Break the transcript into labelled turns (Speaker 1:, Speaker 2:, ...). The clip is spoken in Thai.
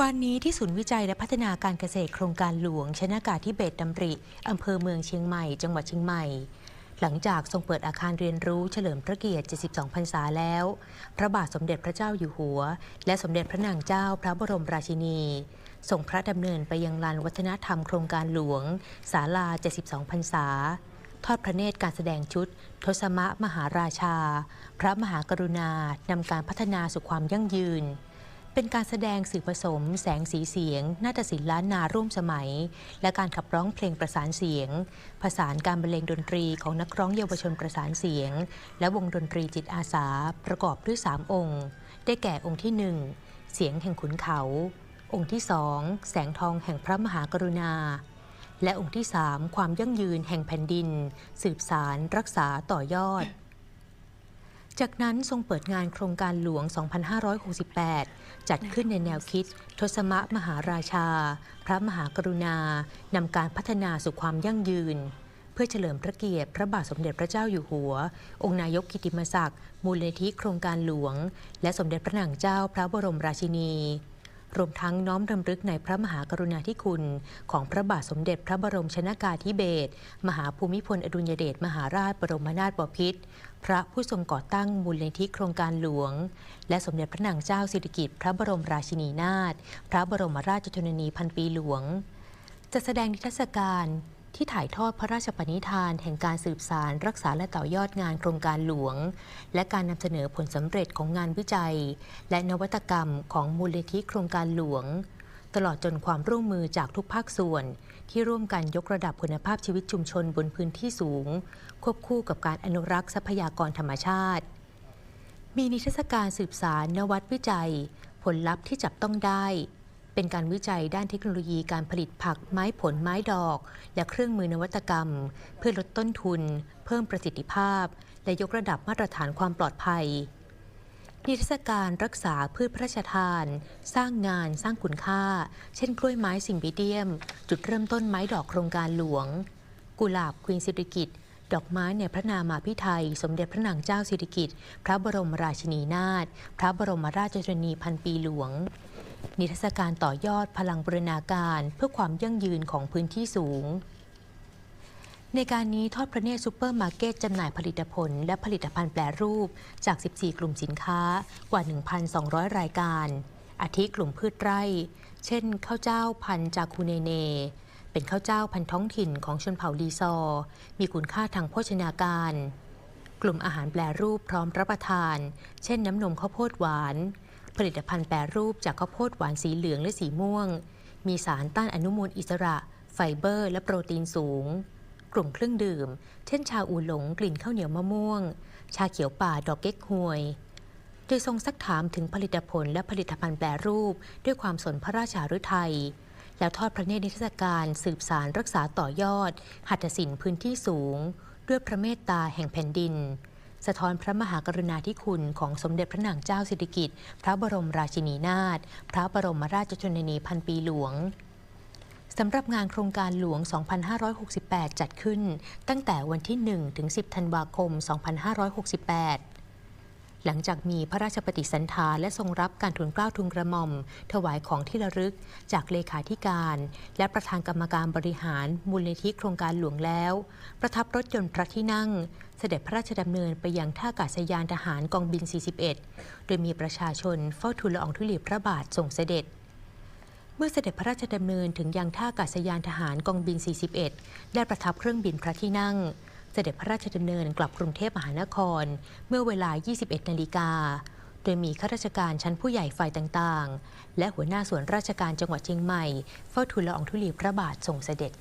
Speaker 1: วันนี้ที่ศูนย์วิจัยและพัฒนาการเกษตรโครงการหลวง ชนากาธิเบศดำริ อำเภอเมืองเชียงใหม่ จังหวัดเชียงใหม่ หลังจากทรงเปิดอาคารเรียนรู้เฉลิมพระเกียรติ 72 พรรษาแล้ว พระบาทสมเด็จพระเจ้าอยู่หัว และสมเด็จพระนางเจ้าพระบรมราชินีส่งพระดำเนินไปยังลานวัฒนธรรมโครงการหลวง ศาลา 72 พรรษา ทอดพระเนตรการแสดงชุด ทศมะมหาราชา พระมหากรุณา นำการพัฒนาสู่ความยั่งยืน เป็นการแสดงสื่อผสม แสงสีเสียง นาฏศิลป์ล้านนาร่วมสมัย และการขับร้องเพลงประสานเสียง ผสานการบรรเลงดนตรีของนักร้องเยาวชนประสานเสียง และวงดนตรีจิตอาสาประกอบด้วย 3 องค์ ได้แก่องค์ที่ 1 เสียงแห่งขุนเขา องค์ที่สองแสงทองแห่งพระมหากรุณา และองค์ที่3ความยั่งยืนแห่งแผ่นดิน สืบสารรักษาต่อยอด จากนั้นทรงเปิดงานโครงการหลวง 2568 จัดขึ้นในแนวคิด ทศมะมหาราชา พระมหากรุณา นำการพัฒนาสู่ความยั่งยืน เพื่อเฉลิมพระเกียรติ พระบาทสมเด็จพระเจ้าอยู่หัว องค์นายกกิติมศักดิ์ มูลนิธิโครงการหลวง และสมเด็จพระนางเจ้าพระบรมราชินี รวมทั้งน้อมรำลึกในพระมหากรุณาธิคุณ ของพระบาทสมเด็จพระบรมชนากาธิเบศรมหาภูมิพลอดุลยเดชมหาราชบรมนาถบพิตรพระผู้ทรงก่อตั้งมูลนิธิโครงการหลวง และสมเด็จพระนางเจ้าสิริกิติ์พระบรมราชินีนาถพระบรมราชชนนีพันปีหลวงจะแสดงนิทรรศการ ที่ถ่ายทอดพระราชปณิธานแห่งการสืบสาร รักษาและต่อยอดงานโครงการหลวง และการนำเสนอผลสำเร็จของงานวิจัย และนวัตกรรมของมูลนิธิโครงการหลวง ตลอดจนความร่วมมือจากทุกภาคส่วน ที่ร่วมกันยกระดับคุณภาพชีวิตชุมชนบนพื้นที่สูง ควบคู่กับการอนุรักษ์ทรัพยากรธรรมชาติ มีนิทรรศการสืบสารนวัตวิจัย ผลลัพธ์ที่จับต้องได้ เป็นการวิจัยด้านเทคโนโลยีการผลิตผักไม้ผลไม้ดอก และเครื่องมือนวัตกรรม เพื่อลดต้นทุน เพิ่มประสิทธิภาพ และยกระดับมาตรฐานความปลอดภัยนิทรรศการรักษาพืชพระราชทาน สร้างงานสร้างคุณค่า เช่น กล้วยไม้สิงบิเดียม จุดเริ่มต้นไม้ดอกโครงการหลวง กุหลาบควีนสิริกิตดอกไม้ในพระนามาพิไทย สมเด็จพระนางเจ้าสิริกิติ์พระบรมราชินีนาถพระบรมราชชนนีพันปีหลวง นิทรรศการต่อยอดพลังบรณาการเพื่อความยั่งยืนของพื้นที่สูง ในการนี้ทอดพระเนตรซูเปอร์มาร์เก็ตจำหน่ายผลิตผล และผลิตภัณฑ์แปรรูปจาก 14 กลุ่มสินค้ากว่า 1,200 รายการ อาทิกลุ่มพืชไร่ เช่น ข้าวเจ้าพันจากคูเนเน เป็นข้าวเจ้าพันท้องถิ่นของชนเผ่าลีซอ มีคุณค่าทางโภชนาการ กลุ่มอาหารแปรรูปพร้อมรับประทาน เช่นน้ำนมข้าวโพดหวาน ผลิตภัณฑ์แปรรูปจากข้าวโพดหวานสีเหลืองและสีม่วง มีสารต้านอนุมูลอิสระ ไฟเบอร์ และโปรตีนสูง กลุ่มเครื่องดื่ม เช่น ชาอูหลงกลิ่นข้าวเหนียวมะม่วง ชาเขียวป่าดอกเก๊กฮวย โดยทรงซักถามถึงผลิตผลและผลิตภัณฑ์แปรรูป ด้วยความสนพระราชาฤทัยแล้วทอดพระเนตรนิทรรศการสืบสารรักษาต่อยอด หัตถศิลป์พื้นที่สูง ด้วยพระเมตตาแห่งแผ่นดิน สะท้อนพระมหากรุณาธิคุณของสมเด็จพระนางเจ้าสิริกิติ์พระบรมราชินีนาถพระบรมราชชนนีพันปีหลวงสำหรับงานโครงการหลวง 2568 จัดขึ้น ตั้งแต่วันที่ 1 ถึง 10 ธันวาคม 2568 หลังจากมีพระราชปฏิสันธานและทรงรับการทูลเกล้าทูลกระหม่อม ถวายของที่ระลึก จากเลขาธิการ และประธานกรรมการบริหารมูลนิธิโครงการหลวงแล้ว ประทับรถยนต์พระที่นั่ง เสด็จพระราชดำเนินไปยังท่าอากาศยานทหารกองบิน 41 โดยมีประชาชนเฝ้าทูลละอองธุลีพระบาทส่งเสด็จเมื่อเสด็จพระราชดำเนินถึงยังท่าอากาศยานทหารกองบิน 41 ได้ประทับเครื่องบินพระที่นั่ง เสด็จพระราชดำเนินกลับกรุงเทพมหานคร เมื่อเวลา 21 นาฬิกา โดยมีข้าราชการชั้นผู้ใหญ่ฝ่ายต่าง ๆ และหัวหน้าส่วนราชการจังหวัดเชียงใหม่ เฝ้าทูลละอองธุลีพระบาทส่งเสด็จ